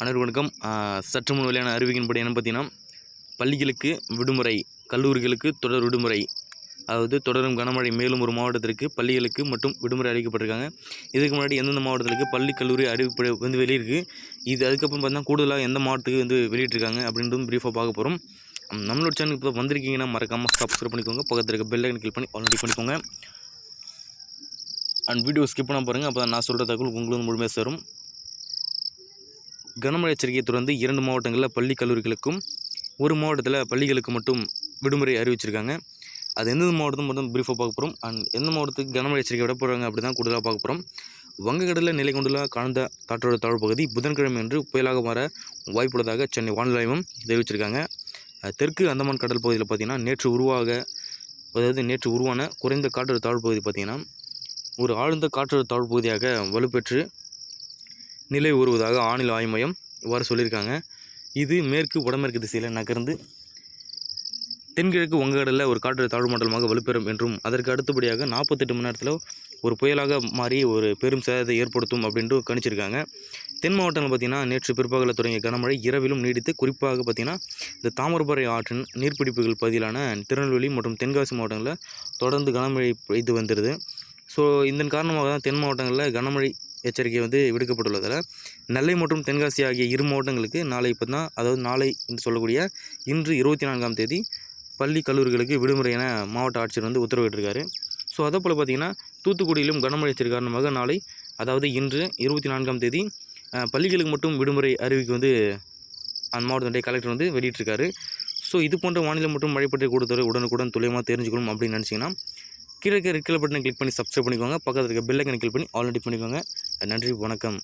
அனைவருக்கும் வணக்கம். சற்று முன் வெளியான அறிவிக்கின்படி என்ன பார்த்தீங்கன்னா பள்ளிகளுக்கு விடுமுறை கல்லூரிகளுக்கு தொடர் விடுமுறை அதாவது தொடரும் கனமழை மேலும் ஒரு மாவட்டத்திற்கு பள்ளிகளுக்கு மட்டும் விடுமுறை அளிக்கப்பட்டிருக்காங்க இதுக்கு முன்னாடி எந்தெந்த மாவட்டத்திற்கு பள்ளி கல்லூரி அறிவிப்பு வந்து வெளியிருக்கு? இது அதுக்கப்புறம் பார்த்தீங்கன்னா கூடுதலாக எந்த மாவட்டத்துக்கு வந்து வெளியிட்டிருக்காங்க அப்படின்றதும் ப்ரீஃபாக பார்க்க போகிறோம் நம்மளோட சேனலுக்கு இப்போ வந்திருக்கீங்கன்னா மறக்காமல் சப்ஸ்கிரைப் பண்ணிக்கோங்க பக்கத்தில் இருக்க பெல் ஐக்கன் கிளிக் பண்ணி ஆல்ரெடி பண்ணிக்கோங்க. அண்ட் வீடியோ ஸ்கிப் பண்ண பாருங்கள் அப்போ நான் சொல்கிற தகவல் உங்களுக்கு முழுமையாக சேரும். கனமழை எச்சரிக்கையை தொடர்ந்து இரண்டு மாவட்டங்களில் பள்ளி கல்லூரிகளுக்கும் ஒரு மாவட்டத்தில் பள்ளிகளுக்கு மட்டும் விடுமுறை அறிவிச்சிருக்காங்க. அது எந்தெந்த மாவட்டத்தும் மட்டும் பிரீஃபாக பார்க்க போகிறோம் அண்ட் எந்த மாவட்டத்துக்கு கனமழை எச்சரிக்கை விட போகிறாங்க அப்படி தான் கூடுதலாக பார்க்க போகிறோம் வங்கக்கடலில் நிலை கொண்டுள்ள காழ்ந்த காற்றோட தாழ்வு பகுதி புதன்கிழமை என்று புயலாக மாற வாய்ப்புள்ளதாக சென்னை வானிலை ஆய்வும் தெரிவிச்சிருக்காங்க. தெற்கு அந்தமான் கடல் பகுதியில் பார்த்திங்கன்னா நேற்று உருவாக அதாவது நேற்று உருவான குறைந்த காற்றோட தாழ்வு பகுதி பார்த்திங்கன்னா ஒரு ஆழ்ந்த காற்றோட தாழ்வு பகுதியாக வலுப்பெற்று நிலை உருவதாக வானிலை ஆய்வு மையம் இவ்வாறு சொல்லியிருக்காங்க. இது மேற்கு வடமேற்கு திசையில் நகர்ந்து தென்கிழக்கு வங்கக்கடலில் ஒரு காற்று தாழ்வு மண்டலமாக வலுப்பெறும் என்றும் அதற்கு அடுத்தபடியாக நாற்பத்தெட்டு மணி நேரத்தில் ஒரு புயலாக மாறி ஒரு பெரும் சேதத்தை ஏற்படுத்தும் அப்படின்ட்டு கணிச்சிருக்காங்க. தென் மாவட்டங்கள் பார்த்திங்கன்னா நேற்று பிற்பகலில் தொடங்கிய கனமழை இரவிலும் நீடித்து குறிப்பாக பார்த்திங்கன்னா இந்த தாமரபரை ஆற்றின் நீர்பிடிப்புகள் பகுதியிலான திருநெல்வேலி மற்றும் தென்காசி மாவட்டங்களில் தொடர்ந்து கனமழை பெய்து வந்துடுது ஸோ இதன் காரணமாக தான் தென் மாவட்டங்களில் கனமழை எச்சரிக்கை வந்து விடுக்கப்பட்டுள்ளதில் நெல்லை மற்றும் தென்காசி ஆகிய இரு மாவட்டங்களுக்கு நாளை இப்போ தான் அதாவது நாளை என்று சொல்லக்கூடிய இன்று இருபத்தி நான்காம் தேதி பள்ளி கல்லூரிகளுக்கு விடுமுறை என மாவட்ட ஆட்சியர் வந்து உத்தரவிட்டிருக்காரு. ஸோ அதே போல் பார்த்திங்கன்னா தூத்துக்குடியிலும் கனமழை எச்சரிக்கை காரணமாக நாளை அதாவது இன்று இருபத்தி நான்காம் தேதி பள்ளிகளுக்கு மட்டும் விடுமுறை அறிவிக்க வந்து அந்த மாவட்டத்துடைய கலெக்டர் வந்து வெளியிட்டிருக்காரு. ஸோ இது போன்ற மாநிலம் மற்றும் மழை பற்றி கூடுதல் உடனுக்குடன் துல்லியமாக தெரிஞ்சுக்கணும் அப்படின்னு நினச்சிங்கன்னா கீழே இருக்க ரெட் கலர் பட்டனை கிளிக் பண்ணி சப்ஸ்கிரைப் பண்ணிக்கோங்க. பக்கத்தில் இருக்க பெல் ஐக்கனை கிளிக் பண்ணி ஆல்ரெடி பண்ணிக்கோங்க. நன்றி வணக்கம்.